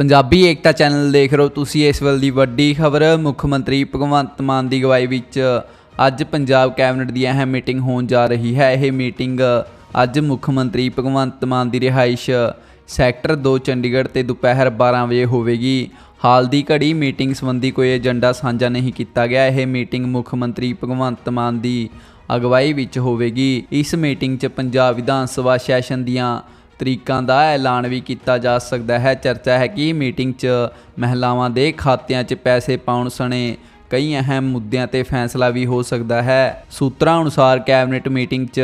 ਪੰਜਾਬੀ ਏਕਤਾ channel ਦੇਖ ਰਹੇ ਹੋ ਤੁਸੀਂ ਇਸ ਵੇਲੇ ਦੀ ਵੱਡੀ ਖਬਰ। ਮੁੱਖ ਮੰਤਰੀ ਭਗਵੰਤ ਮਾਨ ਦੀ ਅਗਵਾਈ ਵਿੱਚ ਅੱਜ ਪੰਜਾਬ ਕੈਬਨਿਟ ਦੀ ਅਹਿਮ ਮੀਟਿੰਗ ਹੋਣ ਜਾ ਰਹੀ ਹੈ। ਇਹ ਮੀਟਿੰਗ ਅੱਜ ਮੁੱਖ ਮੰਤਰੀ ਭਗਵੰਤ ਮਾਨ ਦੀ ਰਿਹਾਇਸ਼ ਸੈਕਟਰ 2 ਚੰਡੀਗੜ੍ਹ ਤੇ ਦੁਪਹਿਰ 12 ਵਜੇ ਹੋਵੇਗੀ। ਹਾਲ ਦੀ ਘੜੀ ਮੀਟਿੰਗ ਸੰਬੰਧੀ ਕੋਈ ਏਜੰਡਾ ਸਾਂਝਾ ਨਹੀਂ ਕੀਤਾ ਗਿਆ। ਇਹ ਮੀਟਿੰਗ ਮੁੱਖ ਮੰਤਰੀ ਭਗਵੰਤ ਮਾਨ ਦੀ ਅਗਵਾਈ ਵਿੱਚ ਹੋਵੇਗੀ। ਇਸ ਮੀਟਿੰਗ 'ਚ ਪੰਜਾਬ ਵਿਧਾਨ ਸਭਾ ਸੈਸ਼ਨ ਦੀਆਂ ਤਰੀਕਾਂ ਦਾ ਐਲਾਨ ਵੀ ਕੀਤਾ ਜਾ ਸਕਦਾ ਹੈ। ਚਰਚਾ ਹੈ ਕਿ ਮੀਟਿੰਗ 'ਚ ਮਹਿਲਾਵਾਂ ਦੇ ਖਾਤਿਆਂ 'ਚ ਪੈਸੇ ਪਾਉਣ ਸਣੇ ਕਈ ਅਹਿਮ ਮੁੱਦਿਆਂ ਤੇ ਫੈਸਲਾ ਵੀ ਹੋ ਸਕਦਾ ਹੈ। ਸੂਤਰਾਂ ਅਨੁਸਾਰ ਕੈਬਨਿਟ ਮੀਟਿੰਗ 'ਚ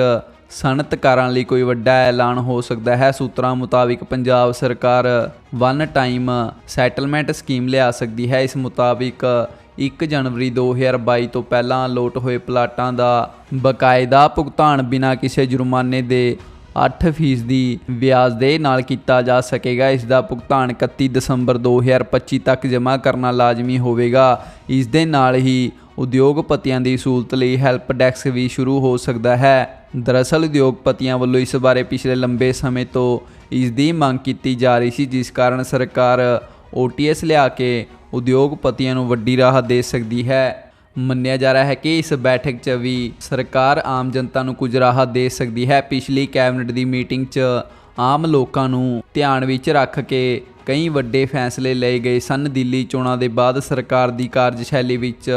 ਸਨਅਤਕਾਰਾਂ ਲਈ ਕੋਈ ਵੱਡਾ ਐਲਾਨ ਹੋ ਸਕਦਾ ਹੈ। ਸੂਤਰਾਂ ਮੁਤਾਬਿਕ ਪੰਜਾਬ ਸਰਕਾਰ ਵਨ ਟਾਈਮ ਸੈਟਲਮੈਂਟ ਸਕੀਮ ਲਿਆ ਸਕਦੀ ਹੈ। ਇਸ ਮੁਤਾਬਿਕ 1 ਜਨਵਰੀ 2022 ਤੋਂ ਪਹਿਲਾਂ ਲੋਟ ਹੋਏ ਪਲਾਟਾਂ ਦਾ ਬਕਾਇਦਾ ਭੁਗਤਾਨ ਬਿਨਾਂ ਕਿਸੇ ਜੁਰਮਾਨੇ ਦੇ 8% ਵਿਆਜ ਦੇ ਨਾਲ ਕੀਤਾ ਜਾ ਸਕੇਗਾ। ਇਸ ਦਾ ਭੁਗਤਾਨ 31 ਦਸੰਬਰ 2025 ਤੱਕ ਜਮ੍ਹਾਂ ਕਰਨਾ ਲਾਜ਼ਮੀ ਹੋਵੇਗਾ। ਇਸ ਦੇ ਨਾਲ ਹੀ ਉਦਯੋਗਪਤੀਆਂ ਦੀ ਸਹੂਲਤ ਲਈ ਹੈਲਪ ਡੈਸਕ ਵੀ ਸ਼ੁਰੂ ਹੋ ਸਕਦਾ ਹੈ। ਦਰਅਸਲ, ਉਦਯੋਗਪਤੀਆਂ ਵੱਲੋਂ ਇਸ ਬਾਰੇ ਪਿਛਲੇ ਲੰਬੇ ਸਮੇਂ ਤੋਂ ਇਸ ਦੀ ਮੰਗ ਕੀਤੀ ਜਾ ਰਹੀ ਸੀ, ਜਿਸ ਕਾਰਨ ਸਰਕਾਰ OTS ਲਿਆ ਕੇ ਉਦਯੋਗਪਤੀਆਂ ਨੂੰ ਵੱਡੀ ਰਾਹਤ ਦੇ ਸਕਦੀ ਹੈ। ਮੰਨਿਆ ਜਾ ਰਿਹਾ ਹੈ ਕਿ ਇਸ ਬੈਠਕ 'ਚ ਵੀ ਸਰਕਾਰ ਆਮ ਜਨਤਾ ਨੂੰ ਕੁਝ ਰਾਹਤ ਦੇ ਸਕਦੀ ਹੈ। ਪਿਛਲੀ ਕੈਬਨਿਟ ਦੀ ਮੀਟਿੰਗ 'ਚ ਆਮ ਲੋਕਾਂ ਨੂੰ ਧਿਆਨ ਵਿੱਚ ਰੱਖ ਕੇ ਕਈ ਵੱਡੇ ਫੈਸਲੇ ਲਏ ਗਏ ਸਨ। ਦਿੱਲੀ ਚੋਣਾਂ ਦੇ ਬਾਅਦ ਸਰਕਾਰ ਦੀ ਕਾਰਜਸ਼ੈਲੀ ਵਿੱਚ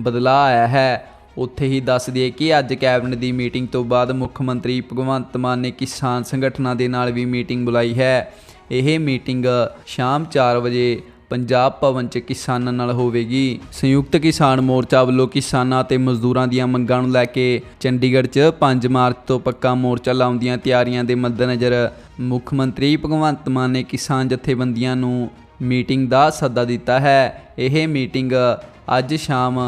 ਬਦਲਾਅ ਆਇਆ ਹੈ। ਉੱਥੇ ਹੀ ਦੱਸ ਦਈਏ ਕਿ ਅੱਜ ਕੈਬਨਿਟ ਦੀ ਮੀਟਿੰਗ ਤੋਂ ਬਾਅਦ ਮੁੱਖ ਮੰਤਰੀ ਭਗਵੰਤ ਮਾਨ ਨੇ ਕਿਸਾਨ ਸੰਗਠਨਾਂ ਦੇ ਨਾਲ ਵੀ ਮੀਟਿੰਗ ਬੁਲਾਈ ਹੈ। ਇਹ ਮੀਟਿੰਗ ਸ਼ਾਮ 4 ਵਜੇ ਪੰਜਾਬ ਭਵਨ 'ਚ ਕਿਸਾਨਾਂ ਨਾਲ ਹੋਵੇਗੀ। ਸੰਯੁਕਤ ਕਿਸਾਨ ਮੋਰਚਾ ਵੱਲੋਂ ਕਿਸਾਨਾਂ ਤੇ ਮਜ਼ਦੂਰਾਂ ਦੀਆਂ ਮੰਗਾਂ ਨੂੰ ਲੈ ਕੇ ਚੰਡੀਗੜ੍ਹ 'ਚ 5 ਮਾਰਚ ਤੋਂ ਪੱਕਾ ਮੋਰਚਾ ਲਾਉਣ ਦੀਆਂ ਤਿਆਰੀਆਂ ਦੇ ਮੱਦੇਨਜ਼ਰ ਮੁੱਖ ਮੰਤਰੀ ਭਗਵੰਤ ਮਾਨ ਨੇ ਕਿਸਾਨ ਜਥੇਬੰਦੀਆਂ ਨੂੰ ਮੀਟਿੰਗ ਦਾ ਸੱਦਾ ਦਿੱਤਾ ਹੈ। ਇਹ ਮੀਟਿੰਗ ਅੱਜ ਸ਼ਾਮ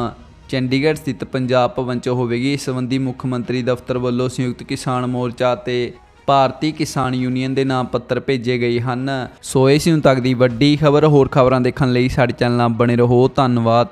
ਚੰਡੀਗੜ੍ਹ ਸਥਿਤ ਪੰਜਾਬ ਭਵਨ 'ਚ ਹੋਵੇਗੀ। ਇਸ ਸੰਬੰਧੀ ਮੁੱਖ ਮੰਤਰੀ ਦਫ਼ਤਰ ਵੱਲੋਂ ਸੰਯੁਕਤ ਕਿਸਾਨ ਮੋਰਚਾ ਤੇ ਭਾਰਤੀ ਕਿਸਾਨ ਯੂਨੀਅਨ ਦੇ ਨਾਮ ਪੱਤਰ ਭੇਜੇ ਗਏ ਹਨ। ਸੋ ਇਹ ਸੀ ਤੱਕ ਦੀ ਵੱਡੀ ਖਬਰ, ਹੋਰ ਖਬਰਾਂ ਦੇਖਣ ਲਈ ਸਾਡੇ ਚੈਨਲ ਨਾਲ ਬਣੇ ਰਹੋ। ਧੰਨਵਾਦ।